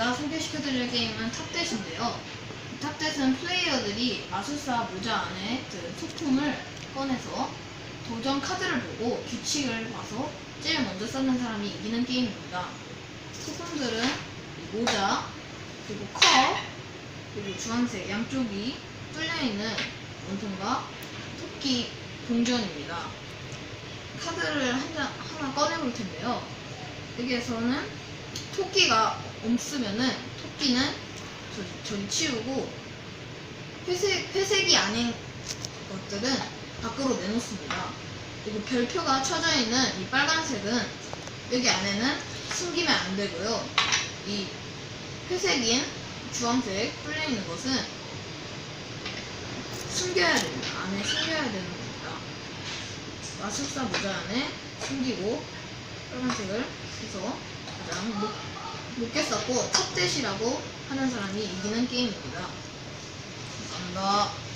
제가 소개시켜드릴 게임은 탑댓인데요. 탑댓은 플레이어들이 마술사 모자 안에 그 소품을 꺼내서 도전 카드를 보고 규칙을 봐서 제일 먼저 쌓는 사람이 이기는 게임입니다. 소품들은 이 모자, 그리고 컵, 그리고 주황색 양쪽이 뚫려있는 원통과 토끼 동전입니다. 카드를 한 장, 하나 꺼내볼 텐데요. 여기에서는 토끼가 없으면은 토끼는 저리, 저리 치우고 회색, 회색이 아닌 것들은 밖으로 내놓습니다. 그리고 별표가 쳐져 있는 이 빨간색은 여기 안에는 숨기면 안 되고요. 이 회색인 주황색 뚫려 있는 것은 숨겨야 됩니다. 안에 숨겨야 되는 겁니다. 마술사 모자 안에 숨기고 빨간색을 해서 가장 높, 높게 쌓고 탑댓이라고 하는 사람이 이기는 게임입니다. 감사합니다.